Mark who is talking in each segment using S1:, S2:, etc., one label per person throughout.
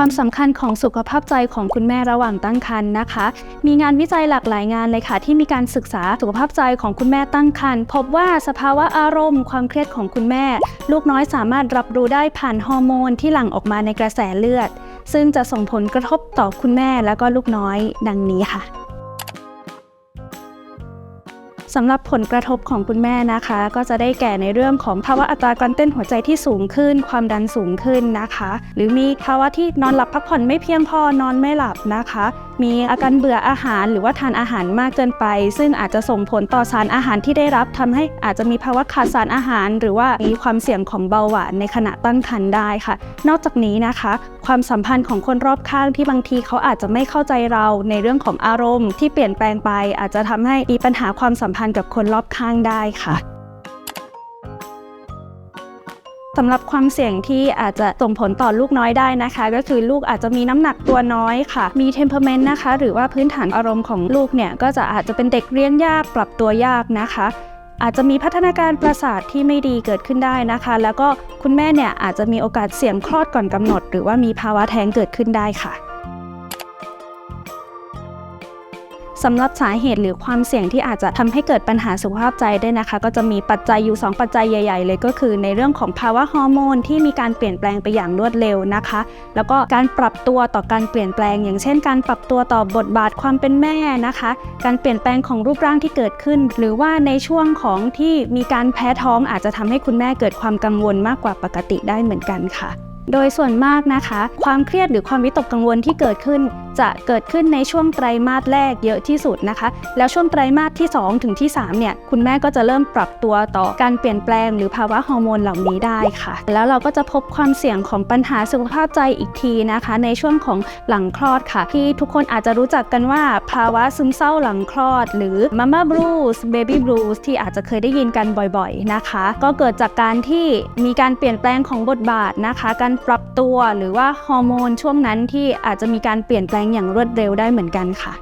S1: ความสำคัญของสุขภาพใจของคุณแม่ระหว่างตั้งครรภ์นะคะ มีงานวิจัยหลากหลายงานเลยค่ะ ที่มีการศึกษาสุขภาพใจของคุณแม่ตั้งครรภ์พบว่าสภาวะอารมณ์ ความเครียดของคุณแม่ ลูกน้อยสามารถรับรู้ได้ผ่านฮอร์โมนที่หลั่งออกมาในกระแสเลือด ซึ่งจะส่งผลกระทบต่อคุณแม่และก็ลูกน้อย ดังนี้ค่ะ สำหรับผลกระทบของคุณแม่นะคะ ก็จะได้แก่ในเรื่องของภาวะอัตราการเต้นหัวใจที่สูงขึ้น ความดันสูงขึ้นนะคะ หรือมีภาวะที่นอนหลับพักผ่อนไม่เพียงพอนอนไม่หลับนะคะ มีอาการเบื่ออาหารหรือว่าทานอาหารมากเกินไป ซึ่งอาจจะส่งผลต่อสารอาหารที่ได้รับทำให้อาจจะมีภาวะขาดสารอาหาร หรือว่ามีความเสี่ยงของเบาหวานในขณะตั้งครรภ์ได้ค่ะ นอกจากนี้นะคะ ความสัมพันธ์ของคนรอบข้างที่บางทีเขาอาจจะไม่เข้าใจเราในเรื่องของอารมณ์ ที่เปลี่ยนแปลงไป อาจจะทำให้มีปัญหาความสัมพันธ์กับคนรอบข้างได้ค่ะ สำหรับความเสี่ยงที่อาจจะส่งผลต่อลูกน้อยได้นะคะ ก็คือลูกอาจจะมีน้ำหนักตัวน้อยค่ะ มีเทมเพอร์เมนต์นะคะ หรือว่าพื้นฐานอารมณ์ของลูกเนี่ย ก็จะอาจจะเป็นเด็กเรียนยากปรับตัวยากนะคะอาจจะมีพัฒนาการประสาทที่ไม่ดีเกิดขึ้นได้นะคะ แล้วก็คุณแม่เนี่ยอาจจะมีโอกาสเสี่ยงคลอดก่อนกำหนด หรือว่ามีภาวะแท้งเกิดขึ้นได้ค่ะ สำหรับสาเหตุหรือความเสี่ยงที่อาจจะทำให้เกิดปัญหาสุขภาพใจได้นะคะ ก็จะมีปัจจัยอยู่ 2 ปัจจัยใหญ่ ๆ เลยก็คือ ในเรื่องของภาวะฮอร์โมนที่มีการเปลี่ยนแปลงไปอย่างรวดเร็วนะคะ แล้วก็การปรับตัวต่อการเปลี่ยนแปลง อย่างเช่น การปรับตัวต่อบทบาทความเป็นแม่นะคะ การเปลี่ยนแปลงของรูปร่างที่เกิดขึ้น หรือว่าในช่วงของที่มีการแพ้ท้องอาจจะทำให้คุณแม่เกิดความกังวลมากกว่าปกติได้เหมือนกันค่ะโดยส่วนมากนะคะ ความเครียดหรือความวิตกกังวลที่เกิดขึ้น จะเกิดขึ้นในช่วงไตรมาสแรกเยอะที่สุดนะคะ แล้วช่วงไตรมาสที่ 2 ถึงที่3เนี่ยคุณแม่ก็จะเริ่มปรับตัวต่อการเปลี่ยนแปลงหรือภาวะฮอร์โมนเหล่านี้ได้ค่ะ แล้วเราก็จะพบความเสี่ยงของปัญหาสุขภาพใจอีกทีนะคะ ในช่วงของหลังคลอดค่ะ ที่ทุกคนอาจจะรู้จักกันว่าภาวะซึมเศร้าหลังคลอด หรือ Mama Blues Baby Blues ที่อาจจะเคยได้ยินกันบ่อยๆนะคะ ก็เกิดจากการที่มีการเปลี่ยนแปลงของบทบาทนะคะ การปรับตัวหรือว่าฮอร์โมนช่วงนั้นที่อาจจะมีการเปลี่ยนแปลงอย่างรวดเร็วได้เหมือนกันค่ะ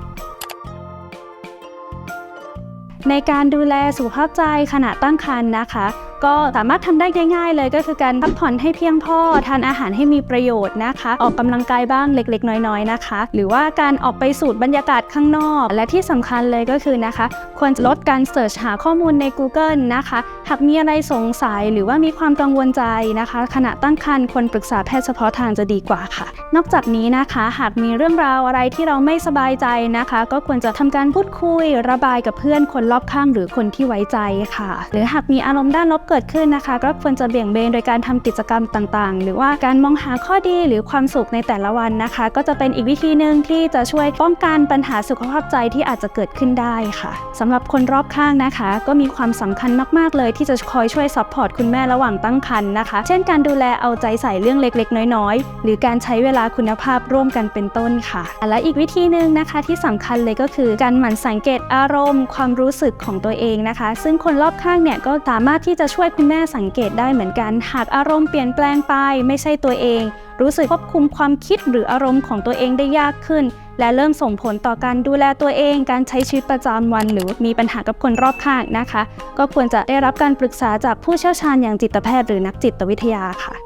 S1: ในการดูแลสุขภาพใจขณะตั้งครรภ์นะคะก็สามารถทำได้ง่ายๆเลยก็คือการพักผ่อนให้เพียงพอทานอาหารให้มีประโยชน์นะคะ ออกกำลังกายบ้างเล็ก ๆ น้อยๆนะคะ หรือว่าการออกไปสูดบรรยากาศข้างนอก และที่สำคัญเลยก็คือนะคะ ควรลดการเสิร์ชหาข้อมูลใน Google นะคะ หากมีอะไรสงสัยหรือว่ามีความกังวลใจนะคะ ขณะตั้งครรภ์ควรปรึกษาแพทย์เฉพาะทางจะดีกว่าค่ะ นอกจากนี้นะคะ หากมีเรื่องราวอะไรที่เราไม่สบายใจนะคะ ก็ควรจะทำการพูดคุย ระบายกับเพื่อนคนรอบข้างหรือคนที่ไว้ใจค่ะ หรือหากมีอารมณ์ด้านลบเกิดขึ้นนะคะ ก็ควรจะเบี่ยงเบนโดยการทำกิจกรรมต่างๆ หรือว่าการมองหาข้อดีหรือความสุขในแต่ละวันนะคะ ก็จะเป็นอีกวิธีหนึ่งที่จะช่วยป้องกันปัญหาสุขภาพใจที่อาจจะเกิดขึ้นได้ค่ะสำหรับคนรอบข้างนะคะ ก็มีความสำคัญมากๆเลยที่จะคอยช่วยซัพพอร์ตคุณแม่ระหว่างตั้งครรภ์นะคะ เช่นการดูแลเอาใจใส่เรื่องเล็กๆ น้อยๆ หรือการใช้เวลาคุณภาพร่วมกันเป็นต้นค่ะ และอีกวิธีหนึ่งนะคะที่สำคัญเลยก็คือการหมั่นสังเกตอารมณ์ ความรู้สึกของตัวเองนะคะ ซึ่งคนรอบข้างเนี่ยก็สามารถที่จะช่วยคุณแม่สังเกตได้เหมือนกัน หากอารมณ์เปลี่ยนแปลงไปไม่ใช่ตัวเอง รู้สึกควบคุมความคิดหรืออารมณ์ของตัวเองได้ยากขึ้น และเริ่มส่งผลต่อการดูแลตัวเอง การใช้ชีวิตประจำวัน หรือมีปัญหากับคนรอบข้างนะคะ ก็ควรจะได้รับการปรึกษาจากผู้เชี่ยวชาญอย่างจิตแพทย์หรือนักจิตวิทยาค่ะ